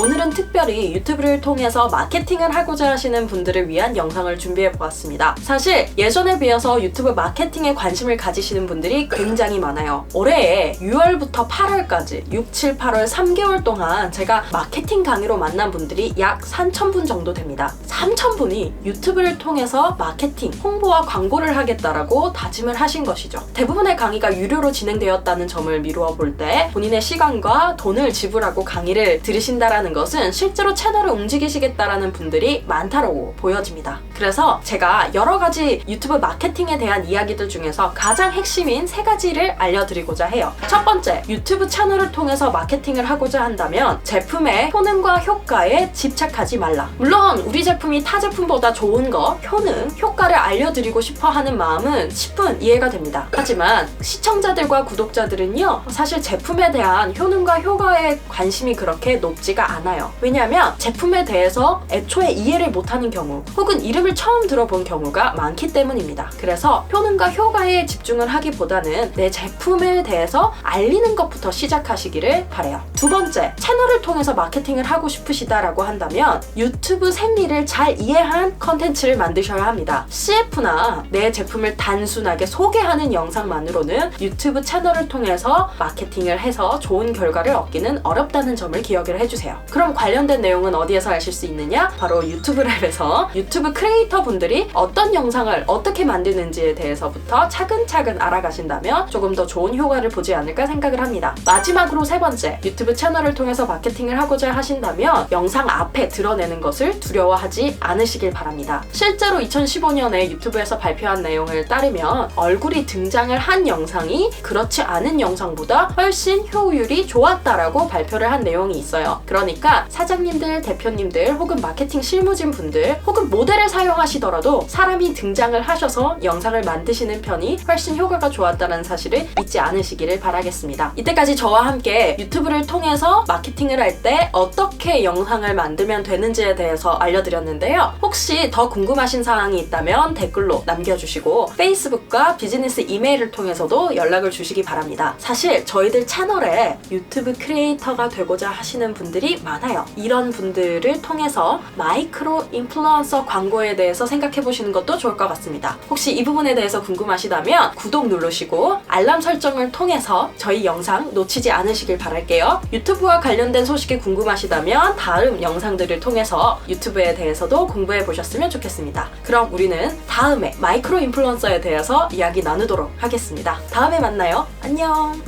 오늘은 특별히 유튜브를 통해서 마케팅을 하고자 하시는 분들을 위한 영상을 준비해 보았습니다. 사실 예전에 비해서 유튜브 마케팅에 관심을 가지시는 분들이 굉장히 많아요. 올해에 6월부터 8월까지 6, 7, 8월 3개월 동안 제가 마케팅 강의로 만난 분들이 약 3,000분 정도 됩니다. 3,000분이 유튜브를 통해서 마케팅, 홍보와 광고를 하겠다라고 다짐을 하신 것이죠. 대부분의 강의가 유료로 진행되었다는 점을 미루어 볼 때 본인의 시간과 돈을 지불하고 강의를 들으신다라는 것은 실제로 채널을 움직이시겠다라는 분들이 많다고 보여집니다. 그래서 제가 여러 가지 유튜브 마케팅에 대한 이야기들 중에서 가장 핵심인 세 가지를 알려드리고자 해요. 첫 번째, 유튜브 채널을 통해서 마케팅을 하고자 한다면 제품의 효능과 효과에 집착하지 말라. 물론 우리 제품이 타 제품보다 좋은 거, 효능, 효과를 알려드리고 싶어 하는 마음은 10분 이해가 됩니다. 하지만 시청자들과 구독자들은요, 사실 제품에 대한 효능과 효과에 관심이 그렇게 높지가 않아요. 왜냐하면 제품에 대해서 애초에 이해를 못하는 경우, 혹은 이름을 처음 들어본 경우가 많기 때문입니다. 그래서 효능과 효과에 집중을 하기보다는 내 제품에 대해서 알리는 것부터 시작하시기를 바래요. 두 번째, 채널을 통해서 마케팅을 하고 싶으시다라고 한다면 유튜브 생리를 잘 이해한 컨텐츠를 만드셔야 합니다. CF나 내 제품을 단순하게 소개하는 영상만으로는 유튜브 채널을 통해서 마케팅을 해서 좋은 결과를 얻기는 어렵다는 점을 기억을 해주세요. 그럼 관련된 내용은 어디에서 아실 수 있느냐? 바로 유튜브 랩에서 유튜브 크리에이터 분들이 어떤 영상을 어떻게 만드는지에 대해서부터 차근차근 알아가신다면 조금 더 좋은 효과를 보지 않을까 생각을 합니다. 마지막으로 세 번째, 유튜브 채널을 통해서 마케팅을 하고자 하신다면 영상 앞에 드러내는 것을 두려워하지 않으시길 바랍니다. 실제로 2015년에 유튜브에서 발표한 내용을 따르면 얼굴이 등장을 한 영상이 그렇지 않은 영상보다 훨씬 효율이 좋았다라고 발표를 한 내용이 있어요. 그러니 까 사장님들, 대표님들 혹은 마케팅 실무진 분들 혹은 모델을 사용하시더라도 사람이 등장을 하셔서 영상을 만드시는 편이 훨씬 효과가 좋았다는 사실을 잊지 않으시기를 바라겠습니다. 이때까지 저와 함께 유튜브를 통해서 마케팅을 할 때 어떻게 영상을 만들면 되는지에 대해서 알려드렸는데요. 혹시 더 궁금하신 사항이 있다면 댓글로 남겨주시고 페이스북과 비즈니스 이메일을 통해서도 연락을 주시기 바랍니다. 사실 저희들 채널에 유튜브 크리에이터가 되고자 하시는 많아요. 이런 분들을 통해서 마이크로 인플루언서 광고에 대해서 생각해 보시는 것도 좋을 것 같습니다. 혹시 이 부분에 대해서 궁금하시다면 구독 누르시고 알람 설정을 통해서 저희 영상 놓치지 않으시길 바랄게요. 유튜브와 관련된 소식이 궁금하시다면 다음 영상들을 통해서 유튜브에 대해서도 공부해 보셨으면 좋겠습니다. 그럼 우리는 다음에 마이크로 인플루언서에 대해서 이야기 나누도록 하겠습니다. 다음에 만나요. 안녕!